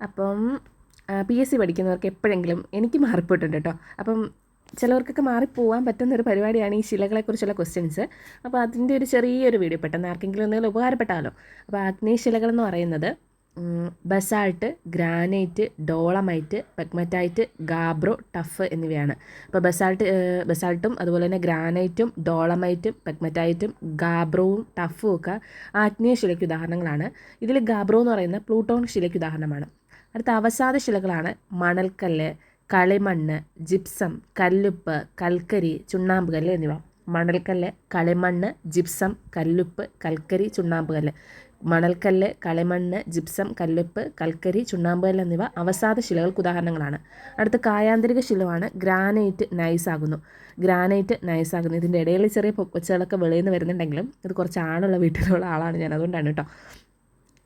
അപ്പം P S C പഠിക്കുന്നവർക്ക് എപ്പോഴെങ്കിലും എനിക്ക് മാറിപ്പോയിട്ടുണ്ട് കേട്ടോ അപ്പം ചിലവർക്കൊക്കെ മാറിപ്പോവാൻ പറ്റുന്ന ഒരു പരിപാടിയാണ് ഈ ശിലകളെക്കുറിച്ചുള്ള ക്വസ്റ്റ്യൻസ് അപ്പോൾ അതിന്റെ ഒരു ചെറിയൊരു വീഡിയോ പെട്ടെന്ന് ആർക്കെങ്കിലും എന്തെങ്കിലും ഉപകാരപ്പെട്ടാലോ? അപ്പോൾ ആഗ്നേയ ശിലകൾ എന്ന് പറയുന്നത് basalt granite dolomite pegmatite gabbro tuff എന്നിവയാണ്. അപ്പോൾ ബസാൾട്ട് ബസാൾട്ടും അതുപോലെ തന്നെ ഗ്രാനൈറ്റും ഡോളമൈറ്റും പെഗ്മറ്റൈറ്റും ഗാബ്രോവും ടഫും ഒക്കെ ആഗ്നേയ ശിലയ്ക്ക് ഉദാഹരണങ്ങളാണ്. ഇതിൽ ഗാബ്രോ എന്ന് പറയുന്ന പ്ലൂട്ടോൺ ശിലയ്ക്ക് ഉദാഹരണമാണ്. അടുത്ത അവസാദ ശിലകളാണ് മണൽക്കല്ല് കളിമണ്ണ് ജിപ്സം കല്ലുപ്പ് കൽക്കരി ചുണ്ണാമ്പ് കല്ല് എന്നിവ. മണൽക്കല്ല് കളിമണ്ണ് ജിപ്സം കല്ലുപ്പ് കൽക്കരി ചുണ്ണാമ്പ് കല്ല് മണൽക്കല്ല് കളിമണ്ണ് ജിപ്സം കല്ലുപ്പ് കൽക്കരി ചുണ്ണാമ്പ് കല്ല് എന്നിവ അവസാദ ശിലകൾക്ക് ഉദാഹരണങ്ങളാണ്. അടുത്ത കായാന്തരിക ശിലമാണ് ഗ്രാനൈറ്റ് നൈസാകുന്നു. ഗ്രാനൈറ്റ് നൈസാകുന്നു. ഇതിന്റെ ഇടയിൽ ചെറിയ പൊക്കച്ചുകളൊക്കെ വെളിയിൽ നിന്ന് വരുന്നുണ്ടെങ്കിലും ഇത് കുറച്ച് ആണുള്ള വീട്ടിലുള്ള ആളാണ് ഞാൻ. അതുകൊണ്ടാണ് കേട്ടോ.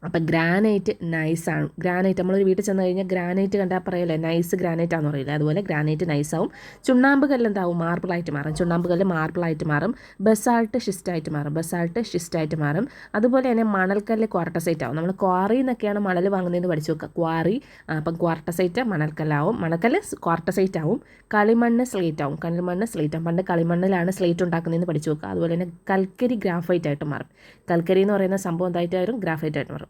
അപ്പം ഗ്രാനൈറ്റ് നൈസാണ് ഗ്രാനൈറ്റ് നമ്മളൊരു വീട്ടിൽ ചെന്ന് കഴിഞ്ഞാൽ ഗ്രാനൈറ്റ് കണ്ടാൽ പറയല്ലേ നൈസ് ഗ്രാനൈറ്റ് ആണെന്ന് പറയില്ല? അതുപോലെ ഗ്രാനൈറ്റ് നൈസാവും ചുണ്ണാമ്പ് കല്ല് എന്താവും? മാർബിളായിട്ട് മാറും. ചുണ്ണാമ്പ് കല്ല് മാർബിളായിട്ട് മാറും. ബസാൾട്ട് ഷിസ്റ്റായിട്ട് മാറും. ബസാൾട്ട് ഷിസ്റ്റായിട്ട് മാറും. അതുപോലെ തന്നെ മണൽക്കല്ല് ക്വാർട്ടസൈറ്റ് ആവും. നമ്മൾ ക്വാറി എന്നൊക്കെയാണ് മണൽ വാങ്ങുന്നതെന്ന് പഠിച്ചു നോക്കുക. ക്വാറി അപ്പം ക്വാർട്ടസൈറ്റ് മണൽക്കല്ലാവും. മണൽക്കല്ല് ക്വാർട്ടസൈറ്റ് ആവും. കളിമണ്ണ് സ്ലേറ്റ് ആവും. കളിമണ്ണ് സ്ലേറ്റ് ആവും. പണ്ട് കളിമണ്ണിലാണ് സ്ലേറ്റ് ഉണ്ടാക്കുന്നതെന്ന് പഠിച്ചു നോക്കുക. അതുപോലെ തന്നെ കൽക്കരി ഗ്രാഫൈറ്റ് ആയിട്ട് മാറും. കൽക്കരി എന്ന് പറയുന്ന സംഭവം എന്തായിട്ട് വരും? ഗ്രാഫൈറ്റ് ആയിട്ട് മാറും.